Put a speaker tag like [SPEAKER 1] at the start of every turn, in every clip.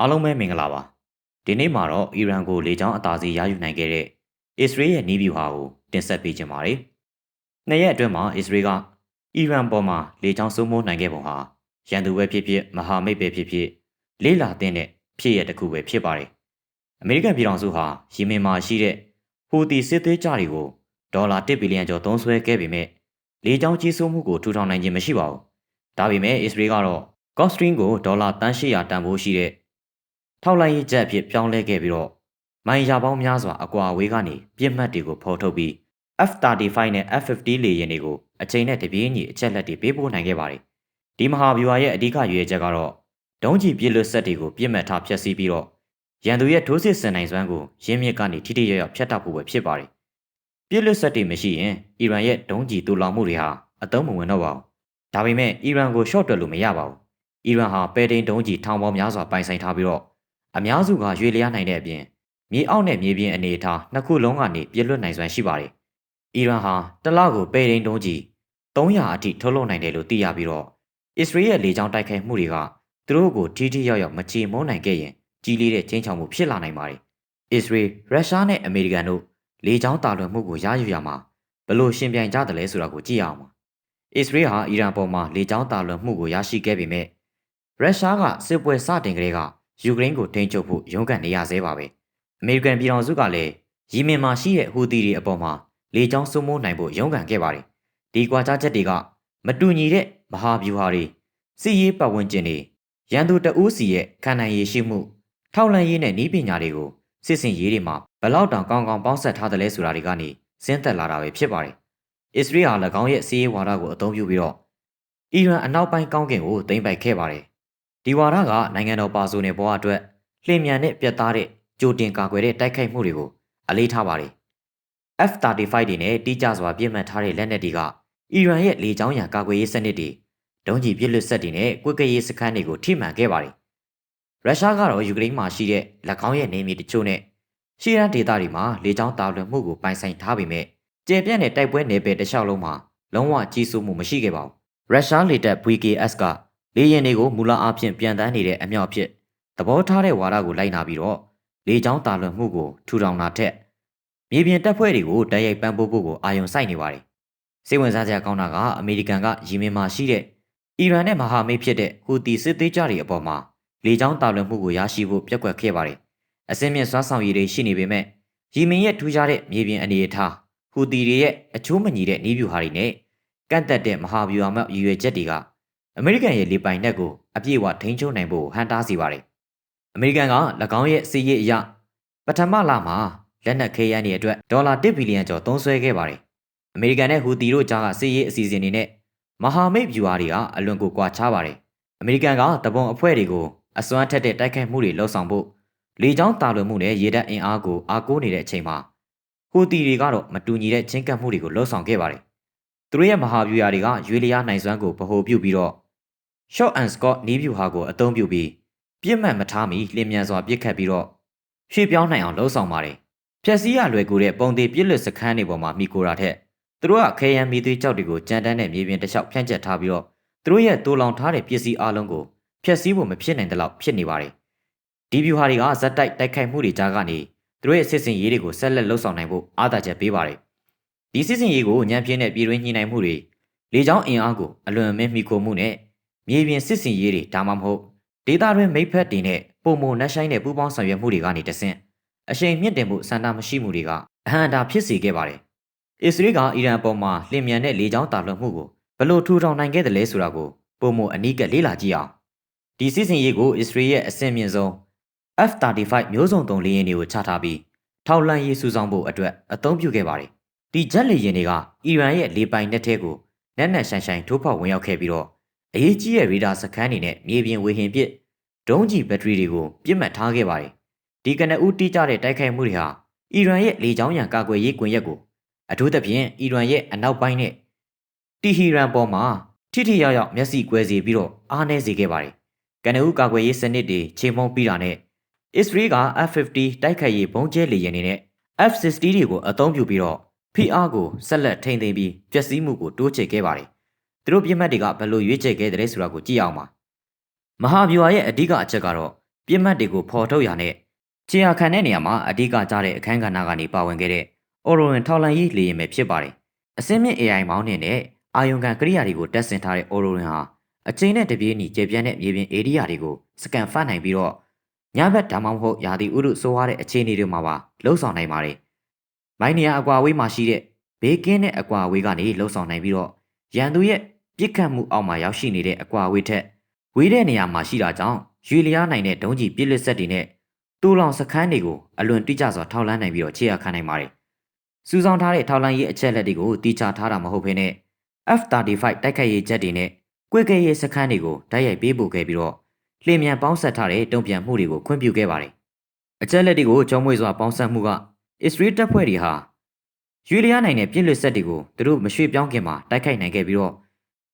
[SPEAKER 1] အားလုံးပဲမင်္ဂလာပါဒီနေ့မှာတော့အီရန်ကိုလေကြောင်းအသာစီးရယူနိုင်ခဲ့တဲ့အစ္စရေးရဲ့နီးဗျူဟာကိုတင်ဆက်ပေးခြင်းပါတယ်နှစ်ရက်အတွင်းမှာအစ္စရေးကအီရန်ပေါ်မှာလေကြောင်းစိုးမိုးနိုင်ခဲ့ပုံဟာရန်သူပဲဖြစ်ဖြစ်မဟာမိတ်ပဲဖြစ်ဖြစ်လေးလာတဲ့ဖြစ်ရတစ်ခုပဲဖြစ်ပါတယ်အမေရိကန်ပြည်ထောင်စုဟာယီမင်မှာရှိတဲ့ဟူတီစစ်သေးကြတွေကိုဒေါ်လာ1ဘီလီယံကျော်သုံးစွဲခဲ့ပေမဲ့လေကြောင်းကြီးစိုးမှုကိုထူထောင်နိုင်ခြင်းမရှိပါဘူးဒါပေမဲ့အစ္စရေးကတော့ Gulfstream ကိုဒေါ်လာတန်း800တန်ဖိုးရှိတဲ့ ထောက်လိုက်ရေးချက်အဖြစ်ပြောင်းလဲခဲ့ပြီးတော့မိုင်ရာပေါင်းများစွာအကွာအဝေးကနေပြစ်မှတ်တွေကိုဖော်ထုတ်ပြီး F35 နဲ့ F50 လေယာဉ်တွေကိုအချိန်နဲ့တပြေးညီအချက်လက်တွေပေးပို့နိုင်ခဲ့ပါတယ်။ဒီမဟာဗျူဟာရဲ့အဓိကရွေးချက်ကတော့ဒုံးကျည်ပြစ်လွတ်ဆက်တွေကိုပြစ်မှတ်ထားဖျက်ဆီးပြီးတော့ရန်သူရဲ့ထိုးစစ်ဆင်နိုင်စွမ်းကိုရင်းမြစ်ကနေထိထိရရဖျက်တောက်ဖို့ပဲဖြစ်ပါတယ်။ပြစ်လွတ်ဆက်တွေမရှိရင်အီရန်ရဲ့ဒုံးကျည်တူလောင်မှုတွေဟာအသုံးမဝင်တော့ပါဘူး။ဒါပေမဲ့အီရန်ကိုရှော့တွက်လို့မရပါဘူး။အီရန်ဟာပဲတိန်ဒုံးကျည်ထောင်ပေါင်းများစွာပိုင်ဆိုင်ထားပြီးတော့ အများစုကရွေလျားနိုင်တဲ့အပြင်မြေအောက်နဲ့မြေပြင်အနေအထားနှစ်ခုလုံးကနေပြည့်လွတ်နိုင်စွမ်းရှိပါတယ်။အီရန်ဟာတလကိုပဲရင်းတုံးကြီး300အထိထုတ်လုပ်နိုင်တယ်လို့သိရပြီးတော့အစ္စရေးရဲ့လေကြောင်းတိုက်ခိုက်မှုတွေကသူတို့ကိုထိထိရောက်ရောက်မချေမုန်းနိုင်ခဲ့ရင်ကြီးလေးတဲ့ချင်းချောင်မှုဖြစ်လာနိုင်ပါတယ်။အစ္စရေး၊ရုရှားနဲ့အမေရိကန်တို့လေကြောင်းတာလွန်မှုကိုရယူရမှာဘလို့ရှင်ပြိုင်ကြတယ်လဲဆိုတာကိုကြည့်ရအောင်ပါ။အစ္စရေးဟာအီရန်ပေါ်မှာလေကြောင်းတာလွန်မှုကိုရရှိခဲ့ပေမဲ့ရုရှားကစစ်ပွဲစတင်ကလေးက ယူကရိန်းကိုထိန်းချုပ်ဖို့ရုန်းကန်နေရသေးပါပဲအမေရိကန်ပြည်ထောင်စုကလည်းယီမင်မှာရှိတဲ့ဟူသီတွေအပေါ်မှာလေကြောင်းစိုးမိုးနိုင်ဖို့ရုန်းကန်ခဲ့ပါတယ်ဒီကွာခြားချက်တွေကမတူညီတဲ့မဟာဗျူဟာတွေစီရေးပတ်ဝန်းကျင်တွေရန်သူတအူးစီရဲ့ခံနိုင်ရရှိမှုထောက်လန့်ရေးနဲ့ဤပညာတွေကိုစစ်စင်ရေးတွေမှာဘလောက်တောင်ကောင်းကောင်းပေါင်းဆက်ထားတယ်လဲဆိုတာတွေကနေစဉ်သက်လာတာပဲဖြစ်ပါတယ်အစ္စရေးဟာ၎င်းရဲ့စီးရေးဝါဒကိုအသုံးပြုပြီးတော့အီရန်အနောက်ပိုင်းကောင်းကင်ကိုသိမ်းပိုက်ခဲ့ပါတယ် ဒီဝါဒကနိုင်ငံတော်ပါဆိုနယ်ဘဝအတွက်လျင်မြန်တဲ့ပြတ်သားတဲ့ကြိုတင်ကာကွယ်တဲ့တိုက်ခိုက်မှုတွေကိုအလေးထားပါတယ်။ F-35 တွေနဲ့တိကျစွာပြစ်မှတ်ထားတဲ့လက်နက်တွေကအီရန်ရဲ့လေကြောင်းရန်ကာကွယ်ရေးစနစ်တွေဒုံးကျည်ပစ်လွတ်ဆက်တွေနဲ့ကွက်ကရေးစခန်းတွေကိုထိမှန်ခဲ့ပါတယ်။ရုရှားကတော့ယူကရိန်းမှာရှိတဲ့၎င်းရဲ့နေမြေတချို့နဲ့ရှီရန်ဒေသတွေမှာလေကြောင်းတာလွန်မှုကိုပိုင်ဆိုင်ထားပေမဲ့ကျေပြန့်တဲ့တိုက်ပွဲနယ်ပယ်တစ်လျှောက်လုံးမှာလုံးဝကြီးစိုးမှုမရှိခဲ့ပါဘူး။ရုရှားလေတပ် VKS က လေယာဉ်တွေကိုမူလအားဖြင့်ပြန်တန်းနေတဲ့အမြောက်ဖြစ်သဘောထားတဲ့ဝါဒကိုလိုက်နာပြီးတော့လေကြောင်းတာလွန်မှုကိုထူထောင်တာထက်မြေပြင်တပ်ဖွဲ့တွေကိုတိုက်ရိုက်ပံ့ပိုးဖို့ကိုအာရုံစိုက်နေပါတယ်။စိတ်ဝင်စားစရာကောင်းတာကအမေရိကန်ကယီမင်မှာရှိတဲ့အီရန်နဲ့မဟာမိတ်ဖြစ်တဲ့ဟူတီစစ်သေးကြတွေအပေါ်မှာလေကြောင်းတာလွန်မှုကိုရရှိဖို့ပြက်ကွက်ခဲ့ပါတယ်။အစင်းမြင့်စွမ်းဆောင်ရည်တွေရှိနေပေမဲ့ယီမင်ရဲ့ထူးခြားတဲ့မြေပြင်အနေအထားဟူတီတွေရဲ့အချိုးမညီတဲ့နီးဗျူဟာတွေနဲ့ကန့်သက်တဲ့မဟာဗျူဟာမြောက်ရည်ရွယ်ချက်တွေက အမေရိကန်ရဲ့လေပိုင်နက်ကိုအပြည့်အဝထိန်းချုပ်နိုင်ဖို့ဟန်တားစီပါတယ်။အမေရိကန်က၎င်းရဲ့စီးရေးအရာပထမလမှာလက်နက်ခဲယမ်းတွေအတွက်ဒေါ်လာ1ဘီလီယံကျော်သုံးစွဲခဲ့ပါတယ်။အမေရိကန်နဲ့ဟူတီတို့ကြားကစီးရေးအစီအစဉ်တွေနဲ့မဟာမိတ်ဗျူဟာတွေကအလွန်ကိုကွာခြားပါတယ်။အမေရိကန်ကတပုံအဖွဲ့တွေကိုအစွမ်းထက်တဲ့တိုက်ခိုက်မှုတွေလှုံ့ဆော်ဖို့လေကြောင်းတာလွန်မှုနဲ့ရေတပ်အင်အားကိုအားကိုးနေတဲ့အချိန်မှာဟူတီတွေကတော့မတူညီတဲ့ချင်းကပ်မှုတွေကိုလှုံ့ဆော်ခဲ့ပါတယ်။သူတို့ရဲ့မဟာဗျူဟာတွေကရွေလျားနိုင်စွမ်းကိုဗဟိုပြုပြီးတော့ short and scott နီးဗျူဟာကိုအသုံးပြုပြီးပြစ်မှတ်မထားမီလျင်မြန်စွာပြစ်ခတ်ပြီးတော့ရွှေ့ပြောင်းနိုင်အောင်လှုံ့ဆော်ပါတယ်။ဖြက်စီးရလွယ်ကူတဲ့ပုံသေးပြစ်လွတ်စခန်းတွေပေါ်မှာမိကိုတာထက်သူတို့ကခဲယမ်းမီသွေးကြောက်တွေကိုကြမ်းတမ်းတဲ့မြေပြင်တစ်လျှောက်ဖြန့်ကျက်ထားပြီးတော့သူတို့ရဲ့တိုးလောင်ထားတဲ့ပစ္စည်းအလုံးကိုဖျက်ဆီးဖို့မဖြစ်နိုင်တဲ့လောက်ဖြစ်နေပါတယ်။ဒီဗျူဟာတွေကဇက်တိုက်တိုက်ခိုက်မှုတွေကြားကနေသူတို့ရဲ့စစ်စင်ရေးတွေကိုဆက်လက်လှုပ်ဆောင်နိုင်ဖို့အားသာချက်ပေးပါတယ်။ဒီစစ်စင်ရေးကိုညံပြင်းတဲ့ပြည်တွင်းညှိနှိုင်းမှုတွေလေကြောင်းအင်အားကိုအလွန်အမင်းမိခိုမှုနဲ့ မြေပြင်စစ်စင်ရေးတွေဒါမှမဟုတ်ဒေတာတွင်မိဖက်တွေနဲ့ပုံမနှက်ဆိုင်တဲ့ပူးပေါင်းဆောင်ရွက်မှုတွေကနေတဆင့်အရှိန်မြင့်တင်မှုစန္ဒမရှိမှုတွေကအဟံတာဖြစ်စေခဲ့ပါတယ်။အစ္စရေးကအီရန်အပေါ်မှာလျင်မြန်တဲ့လေကြောင်းတာလွှတ်မှုကိုဘလို့ထူထောင်နိုင်ခဲ့တယ်လဲဆိုတာကိုပုံမအနီးကလေ့လာကြည့်အောင်။ဒီစစ်စင်ရေးကိုအစ္စရေးရဲ့အဆင့်မြင့်ဆုံး F-35 မျိုးစုံသုံးလေယာဉ်တွေကိုချထားပြီးထောက်လန့်ရေးစုဆောင်ဖို့အတွက်အသုံးပြုခဲ့ပါတယ်။ဒီဂျက်လေယာဉ်တွေကအီရန်ရဲ့လေပိုင်နက်ထဲကိုနက်နက်ရှိုင်ရှိုင်ထိုးဖောက်ဝင်ရောက်ခဲ့ပြီးတော့ အရေးကြီးတဲ့ရေဒါစခန်းတွေနဲ့မြေပြင်ဝေဟင်ပစ်ဒုံးကျည်ဘက်ထရီတွေကိုပြစ်မှတ်ထားခဲ့ပါတယ်။ဒီကနဦးတိကျတဲ့တိုက်ခိုက်မှုတွေဟာအီရန်ရဲ့လေကြောင်းရန်ကာကွယ်ရေးကွန်ရက်ကိုအထူးသဖြင့်အီရန်ရဲ့အနောက်ပိုင်းနဲ့တီဟီရန်ပေါ်မှာထိထိရောက်ရောက်မျက်စိကွဲစေပြီးတော့အားနည်းစေခဲ့ပါတယ်။ကနဦးကာကွယ်ရေးစနစ်တွေချိန်မုံပြီးတာနဲ့အစ္စရေးက F50 တိုက်ခိုက်ရေးဘုံကျဲလေယာဉ်တွေနဲ့ F60 တွေကိုအသုံးပြုပြီးတော့ဖိအားကိုဆက်လက်ထိန်းသိမ်းပြီးပျက်စီးမှုကိုတိုးချဲ့ခဲ့ပါတယ်။ သူတို့ပြစ်မှတ်တွေကဘယ်လိုရွေးချယ်ခဲ့တယ်ဆိုတာကိုကြည့်အောင်ပါ။မဟာဗျူဟာရဲ့အဓိကအချက်ကတော့ပြစ်မှတ်တွေကိုဖော်ထုတ်ရတဲ့ခြေရာခံတဲ့နေရာမှာအဓိကကျတဲ့အခန်းကဏ္ဍကနေပါဝင်ခဲ့တဲ့ Orion ထောက်လန်ရေးလေယာဉ်ပဲဖြစ်ပါတယ်။အစင်းမြင့် AI မောင်းနှင်တဲ့အာယုံခံကိရိယာတွေကိုတက်ဆင်ထားတဲ့ Orion ဟာအချိန်နဲ့တပြေးညီကျေပြန့်တဲ့မြေပြင်ဧရိယာတွေကိုစကန်ဖတ်နိုင်ပြီးတော့ညဘက်ဒါမှမဟုတ်ရာသီဥတုဆိုးရတဲ့အခြေအနေတွေမှာပါလှုပ်ဆောင်နိုင်ပါတယ်။မိုင်းနေရအကွာအဝေးမှာရှိတဲ့ဘေးကင်းတဲ့အကွာအဝေးကနေလှုပ်ဆောင်နိုင်ပြီးတော့ရန်သူရဲ့ ပြစ်ခတ်မှုအောက်မှာရောက်ရှိနေတဲ့အကွာအဝေးထက်ဝေးတဲ့နေရာမှာရှိတာကြောင့်ရွေလျားနိုင်တဲ့ဒုံးကျည်ပြစ်လက်ဆက်တွေနဲ့တူလောင်စခန်းတွေကိုအလွန်တိကျစွာထောက်လန်းနိုင်ပြီးတော့ခြေရခံနိုင်ပါတယ်။စူးစောင်းထားတဲ့ထောက်လန်းရေးအချက်လက်တွေကိုတီချထားတာမဟုတ်ဘဲနဲ့ F35 တိုက်ခိုက်ရေးဂျက်တွေနဲ့ကွေကဲရေးစခန်းတွေကိုတိုက်ရိုက်ပေးပို့ခဲ့ပြီးတော့လျင်မြန်ပေါင်းဆက်ထားတဲ့တုံ့ပြန်မှုတွေကိုခွင့်ပြုခဲ့ပါတယ်။အချက်လက်တွေကိုကြောမွေစွာပေါင်းဆက်မှုကအစ္စရေးတပ်ဖွဲ့တွေဟာရွေလျားနိုင်တဲ့ပြစ်လက်ဆက်တွေကိုသူတို့မရွှေ့ပြောင်းခင်မှာတိုက်ခိုက်နိုင်ခဲ့ပြီးတော့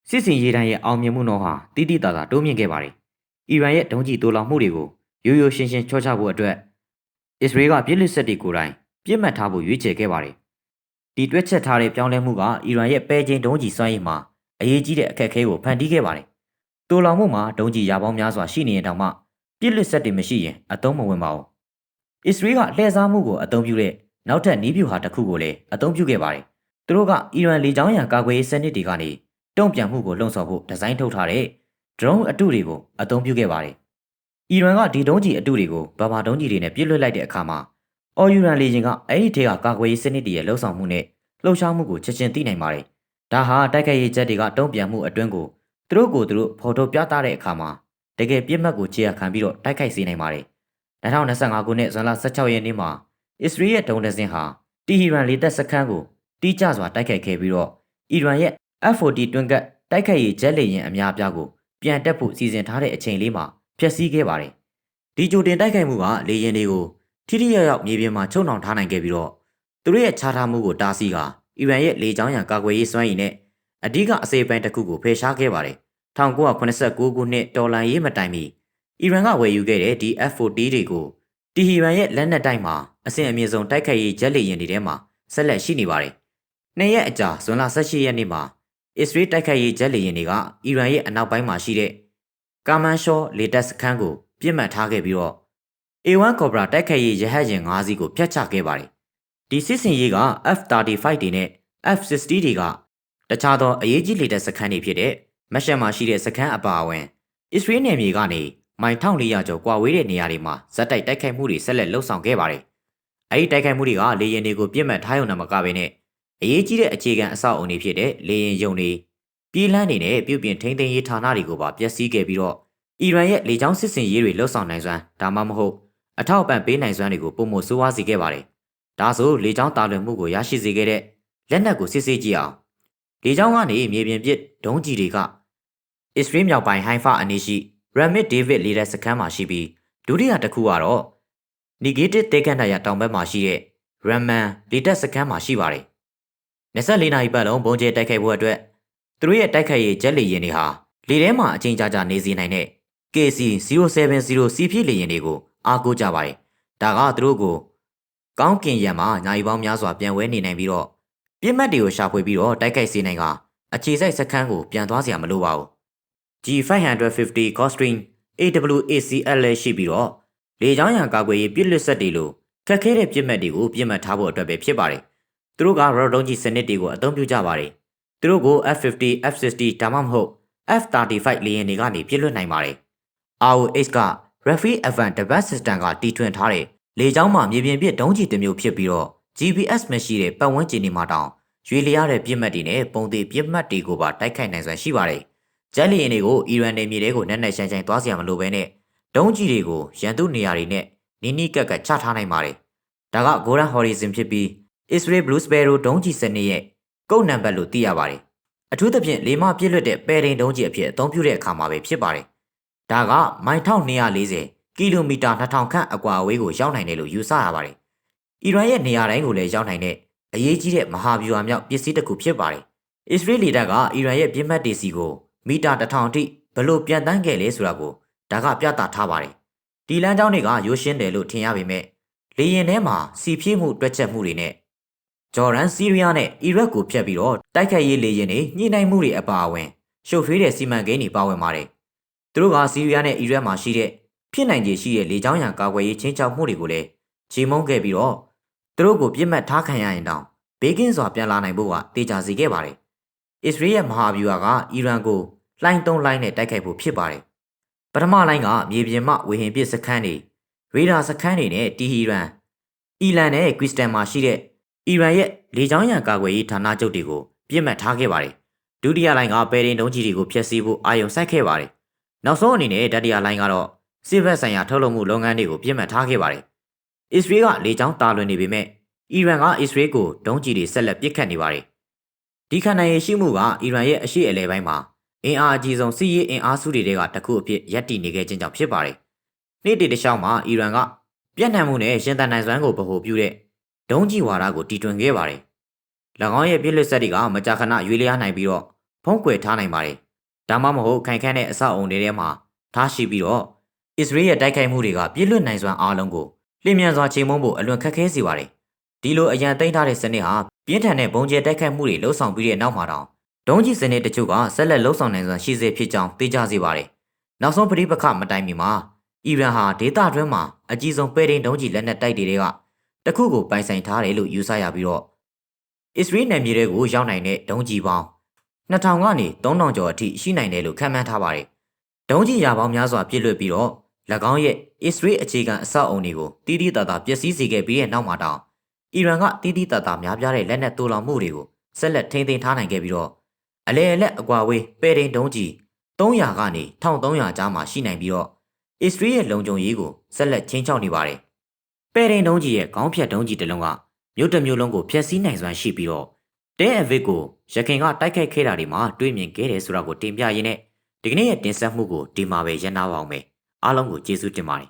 [SPEAKER 1] စစ်စင်ရေးတန်းရဲ့အောင်မြင်မှုတော့ဟာတိတိတသာတိုးမြင့်ခဲ့ပါတယ်။အီရန်ရဲ့ဒုံးကျည်တိုးလောင်မှုတွေကိုရိုးရိုးရှင်းရှင်းချောချဖို့အတွက်အစ္စရေးကပြစ်လက်ဆက်တွေကိုယ်တိုင်ပြစ်မှတ်ထားဖို့ရွေးချယ်ခဲ့ပါတယ်။ဒီတွက်ချက်ထားတဲ့ပြောင်းလဲမှုကအီရန်ရဲ့ပဲချင်းဒုံးကျည်စွမ်းရည်မှာအရေးကြီးတဲ့အခက်အခဲကိုဖန်တီးခဲ့ပါတယ်။တိုးလောင်မှုမှာဒုံးကျည်ရာပေါင်းများစွာရှိနေရင်တောင်မှပြစ်လက်ဆက်တွေမရှိရင်အသုံးမဝင်ပါဘူး။အစ္စရေးကလှည့်စားမှုကိုအသုံးပြုတဲ့နောက်ထပ်နည်းဗျူဟာတစ်ခုကိုလည်းအသုံးပြုခဲ့ပါတယ်။သူတို့ကအီရန်လေကြောင်းရန်ကာကွယ်ရေးစနစ်တွေကနေ တုံ့ပြန်မှုကိုလှုံ့ဆော်ဖို့ဒီဇိုင်းထုတ်ထားတဲ့ drone အတုတွေကိုအသုံးပြုခဲ့ပါတယ်။အီရန်ကဒီဒုံးကျည်အတုတွေကိုဗမာဒုံးကျည်တွေနဲ့ပြစ်လွှတ်လိုက်တဲ့အခါမှာအော်ယူရန်လေဂျင်ကအဲ့ဒီထဲကကာကွယ်ရေးစနစ်တွေရဲ့လှုံ့ဆော်မှုနဲ့လှုပ်ရှားမှုကိုချက်ချင်းသိနိုင်ပါတယ်။ဒါဟာတိုက်ခိုက်ရေးဂျက်တွေကတုံ့ပြန်မှုအတွင်းကိုသူတို့ကိုယ်သူတို့ဖော်ထုတ်ပြသတဲ့အခါမှာတကယ်ပြစ်မှတ်ကိုခြေရခံပြီးတော့တိုက်ခိုက်စေနိုင်ပါတယ်။2025ခုနှစ်ဇွန်လ16ရက်နေ့မှာအစ္စရေးရဲ့ဒုံးတစင်းဟာတီဟီရန်လေတပ်စခန်းကိုတီးကျစွာတိုက်ခိုက်ခဲ့ပြီးတော့အီရန်ရဲ့ F40 တွင်ကတ်တိုက်ခိုက်ရေးဂျက်လေယာဉ်အများအပြားကိုပြန်တက်ဖို့စီစဉ်ထားတဲ့အချိန်လေးမှာဖျက်ဆီးခဲ့ပါတယ်။ဒီကြိုတင်တိုက်ခိုက်မှုကလေယာဉ်တွေကိုထိထိရောက်ရောက်မြေပြင်မှာချုပ်နှောင်ထားနိုင်ခဲ့ပြီးတော့သူတို့ရဲ့ခြားထားမှုကိုတားဆီးကအီရန်ရဲ့လေကြောင်းရန်ကာကွယ်ရေးစွမ်းရည်နဲ့အဓိကအစိပ်ပိုင်းတစ်ခုကိုဖယ်ရှားခဲ့ပါတယ်။1989ခုနှစ်တော်လန်ရေးမတိုင်မီအီရန်ကဝယ်ယူခဲ့တဲ့ဒီ F40 တွေကိုတီဟီရန်ရဲ့လက်နက်တိုက်မှာအဆင့်အမြင့်ဆုံးတိုက်ခိုက်ရေးဂျက်လေယာဉ်တွေထဲမှာဆက်လက်ရှိနေပါတယ်။နှစ်ရက်အကြာဇွန်လ18ရက်နေ့မှာ အစ္စရေးတိုက်ခိုက်ရေးဂျက်လေယာဉ်တွေကအီရန်ရဲ့အနောက်ပိုင်းမှာရှိတဲ့ကာမန်ရှောလေတပ်စခန်းကိုပြစ်မှတ်ထားခဲ့ပြီးတော့ A1 Cobra တိုက်ခိုက်ရေးရဟတ်ယာဉ်၅စီးကိုဖျက်ချခဲ့ပါတယ်။ဒီစစ်စင်ရေးက F35 တွေနဲ့ F60 တွေကတခြားသောအရေးကြီးလေတပ်စခန်းတွေဖြစ်တဲ့မက်ရှက်မှာရှိတဲ့စခန်းအပါအဝင်အစ္စရေးနယ်မြေကနေမိုင်1400ကျော်ကွာဝေးတဲ့နေရာတွေမှာဇက်တိုက်တိုက်ခိုက်မှုတွေဆက်လက်လှုပ်ဆောင်ခဲ့ပါတယ်။အဲဒီတိုက်ခိုက်မှုတွေကလေယာဉ်တွေကိုပြစ်မှတ်ထားရုံနဲ့မကဘဲနဲ့ အရေးကြီးတဲ့အခြေခံအဆောက်အုံတွေဖြစ်တဲ့လေယာဉ်ယုံတွေပြည်လန်းတွေနဲ့ပြုပြင်ထိန်းသိမ်းရေးဌာနတွေကိုပါပျက်စီးခဲ့ပြီးတော့အီရန်ရဲ့လေကြောင်းစစ်စင်ရေးတွေလှုပ်ဆောင်နိုင်စွမ်းဒါမှမဟုတ်အထောက်အပံ့ပေးနိုင်စွမ်းတွေကိုပုံမဆိုးဝါးစေခဲ့ပါတယ်။ဒါဆိုလေကြောင်းတာလွင်မှုကိုရရှိစေခဲ့တဲ့လက်နက်ကိုစစ်ဆေးကြည့်အောင်လေကြောင်းကနေမြေပြင်ပစ်ဒုံးကျည်တွေကအစ္စရေးမြောက်ပိုင်းဟိုင်ဖာအနီးရှိ Ramit David လေတပ်စခန်းမှာရှိပြီးဒုတိယတစ်ခုကတော့ Negative တေကန်တရတောင်ဘက်မှာရှိတဲ့ Raman လေတပ်စခန်းမှာရှိပါတယ်။ 24နာရီပတ်လုံးဘုံကျဲတိုက်ခိုက်ဖို့အတွက်သူတို့ရဲ့တိုက်ခိုက်ရေးဂျက်လေယာဉ်တွေဟာလေထဲမှာအချိန်ကြာကြာနေစေနိုင်တဲ့ KC070 စီးပြည့်လေယာဉ်တွေကိုအားကိုးကြပါတယ်။ဒါကသူတို့ကိုကောင်းကင်ရံမှာညာရီပေါင်းများစွာပြန်ဝဲနေနိုင်ပြီးတော့ပြစ်မှတ်တွေကိုရှာဖွေပြီးတော့တိုက်ခိုက်စေနိုင်ကအခြေစိုက်စခန်းကိုပြန်သွားစရာမလိုပါဘူး။ G550 Gulfstream AWACL လည်းရှိပြီးတော့လေကြောင်းရန်ကာကွယ်ရေးပြစ်လွတ်ဆက်တွေလိုခက်ခဲတဲ့ပြစ်မှတ်တွေကိုပြစ်မှတ်ထားဖို့အတွက်ပဲဖြစ်ပါတယ်။ သူတို့ကရော့ဒုံးကြီးစနစ်တွေကိုအသုံးပြုကြပါတယ်။သူတို့ကို F50, F60 ဒါမှမဟုတ် F35 လေယာဉ်တွေကနေပြစ်လွတ်နိုင်ပါတယ်။ ROH က Rafi Advanced Defense System ကတီထွင်ထားတဲ့လေကြောင်းမှာမြေပြင်ပစ်ဒုံးကျည်တစ်မျိုးဖြစ်ပြီးတော့ GPS မရှိတဲ့ပတ်ဝန်းကျင်တွေမှာတောင်ရွေလျားတဲ့ပြစ်မှတ်တွေနဲ့ပုံသေးပြစ်မှတ်တွေကိုပါတိုက်ခိုက်နိုင်စွမ်းရှိပါတယ်။ဂျက်လီယန်တွေကိုအီရန်နယ်မြေတွေကိုနက်နက်ရှိုင်းရှိုင်းသွားစရာမလိုဘဲနဲ့ဒုံးကျည်တွေကိုရန်သူနေရာတွေနဲ့နီးနီးကပ်ကပ်ချထားနိုင်ပါတယ်။ဒါက Golden Horizon ဖြစ်ပြီး Israel Blue Sparrow ဒုံးကျည်စနစ်ရဲ့ကုတ်နံပါတ်လို့သိရပါတယ်။အထူးသဖြင့်လေမပြစ်လွတ်တဲ့ပဲရင်ဒုံးကျည်အဖြစ်အသုံးပြုတဲ့အခါမှာပဲဖြစ်ပါတယ်။ဒါကမိုင်1240ကီလိုမီတာ2000ခန့်အကွာအဝေးကိုရောက်နိုင်တယ်လို့ယူဆရပါတယ်။အီရန်ရဲ့နေရာတိုင်းကိုလည်းရောက်နိုင်တဲ့အရေးကြီးတဲ့မဟာဗျူဟာမြောက်ပစ္စည်းတစ်ခုဖြစ်ပါတယ်။အစ္စရေးလေတပ်ကအီရန်ရဲ့ပြစ်မှတ်တွေစီကိုမီတာ1000အထိဘလို့ပြန်တန်းခဲ့လဲဆိုတာကိုဒါကပြသထားပါတယ်။ဒီလမ်းကြောင်းတွေကရိုးရှင်းတယ်လို့ထင်ရပေမဲ့လေရင်ထဲမှာစီဖြည့်မှုတွက်ချက်မှုတွေနဲ့ ဂျော်ဒန်စီးရီးယားနဲ့အီရတ်ကိုဖျက်ပြီးတော့တိုက်ခိုက်ရေးလေရင်တွေညှိနှိုင်းမှုတွေအပါအဝင်ရှုပ်ထွေးတဲ့စီမံကိန်းတွေပါဝင်ပါတယ်။သူတို့ကစီးရီးယားနဲ့အီရတ်မှာရှိတဲ့
[SPEAKER 2] ဖြစ်နိုင်ခြေရှိတဲ့လေကြောင်းရန်ကာကွယ်ရေးချင်းချောက်မှုတွေကိုလည်းချေမှုန်းခဲ့ပြီးတော့သူတို့ကိုပြစ်မှတ်ထားခံရရင်တောင်ဘေးကင်းစွာပြန်လာနိုင်ဖို့ကတေချာစေခဲ့ပါတယ်။အစ္စရေးရဲ့မဟာဗျူဟာကအီရန်ကိုလှိုင်းသုံးလှိုင်းနဲ့တိုက်ခိုက်ဖို့ဖြစ်ပါတယ်။ပထမလိုင်းကမြေပြင်မှဝေဟင်ပစ်စခန်းတွေရေဒါစခန်းတွေနဲ့တီဟီရန်အီလန်နဲ့ကွီစတန်မှာရှိတဲ့ အီရန်ရဲ့လေကြောင်းရန်ကာကွယ်ရေးဌာနချုပ်တွေကိုပြစ်မှတ်ထားခဲ့ပါတယ်။ဒုတိယလိုင်းကပဲရင်တုံးကြီးတွေကိုဖျက်ဆီးဖို့အာရုံစိုက်ခဲ့ပါတယ်။နောက်ဆုံးအနေနဲ့တတိယလိုင်းကတော့စစ်ဘက်ဆိုင်ရာထုတ်လုပ်မှုလုပ်ငန်းတွေကိုပြစ်မှတ်ထားခဲ့ပါတယ်။အစ္စရေးကလေကြောင်းတာလွင်နေပေမဲ့အီရန်ကအစ္စရေးကိုဒုံးကျည်တွေဆက်လက်ပစ်ခတ်နေပါတယ်။ဒီခန္ဓာရည်ရှိမှုကအီရန်ရဲ့အရှိအလဲပိုင်းမှာအင်အားအကြီးဆုံးစစ်ရေးအင်အားစုတွေကတစ်ခုအဖြစ်ရပ်တည်နေခဲ့ခြင်းကြောင့်ဖြစ်ပါတယ်။နေ့တည်တစ်လျှောက်မှာအီရန်ကပြန့်နှံ့မှုနဲ့ရှင်သန်နိုင်စွမ်းကိုဗဟိုပြုတဲ့ ဒုံးကျည်ဝါဒကိုတီထွင်ခဲ့ပါတယ်။၎င်းရဲ့ပြစ်လက်ဆက်တွေကမကြာခဏရွေးလျားနိုင်ပြီးတော့ဖုံးကွယ်ထားနိုင်ပါတယ်။ဒါမှမဟုတ်ခိုင်ခန့်တဲ့အဆောက်အုံတွေထဲမှာထားရှိပြီးတော့အစ္စရေးရဲ့တိုက်ခိုက်မှုတွေကပြစ်လွတ်နိုင်စွမ်းအားလုံးကိုလျင်မြန်စွာချိန်မုံဖို့အလွန်ခက်ခဲစေပါတယ်။ဒီလိုအရန်သိမ်းထားတဲ့စနစ်ဟာပြင်းထန်တဲ့ဘုံကျဲတိုက်ခိုက်မှုတွေလှုပ်ဆောင်ပြီးတဲ့နောက်မှာတောင်ဒုံးကျည်စနစ်တချို့ကဆက်လက်လှုပ်ဆောင်နိုင်စွမ်းရှိစေဖြစ်ကြောင်းသိကြစေပါတယ်။နောက်ဆုံးပဋိပက္ခမတိုင်မီမှာအီရန်ဟာဒေသတွင်းမှာအကြီးဆုံးပဲ့တင်ဒုံးကျည်လက်နက်တိုက်တွေက တခုကိုပိုင်ဆိုင်ထားတယ်လို့ယူဆရပြီးတော့အစ္စရေးနယ်မြေတွေကိုရောက်နိုင်တဲ့ဒုံးကျည်ပေါင်း2000ကနေ3000ကျော်အထိရှိနိုင်တယ်လို့ခန့်မှန်းထားပါတယ်။ဒုံးကျည်ရာပေါင်းများစွာပြစ်လွတ်ပြီးတော့၎င်းရဲ့အစ္စရေးအခြေခံအဆောက်အုံတွေကိုတီးတီးတာတာပျက်စီးစေခဲ့ပြီးတဲ့နောက်မှာတောင်အီရန်ကတီးတီးတာတာများပြားတဲ့လက်နက်တူလောင်မှုတွေကိုဆက်လက်ထိန်းသိမ်းထားနိုင်ခဲ့ပြီးတော့အလဲအလက်အကွာဝေးပဲ့တင်ဒုံးကျည်300ကနေ1300ကြားမှာရှိနိုင်ပြီးတော့အစ္စရေးရဲ့လုံခြုံရေးကိုဆက်လက်ချင်းချောက်နေပါတယ်။ ပဲ့တင်ဒုံးကျည်ရဲ့ခေါင်းဖြတ်ဒုံးကျည်တစ်လုံးကမြို့တစ်မြို့လုံးကိုဖျက်ဆီးနိုင်စွမ်းရှိပြီးတော့တဲအဗစ်ကိုရခင်ကတိုက်ခိုက်ခဲ့တာတွေမှာတွေ့မြင်ခဲ့တယ်ဆိုတာကိုတင်ပြရင်းနဲ့ဒီကနေ့ရဲ့တင်ဆက်မှုကိုဒီမှာပဲရန်နာပါအောင်မယ်။အားလုံးကိုကျေးဇူးတင်ပါတယ်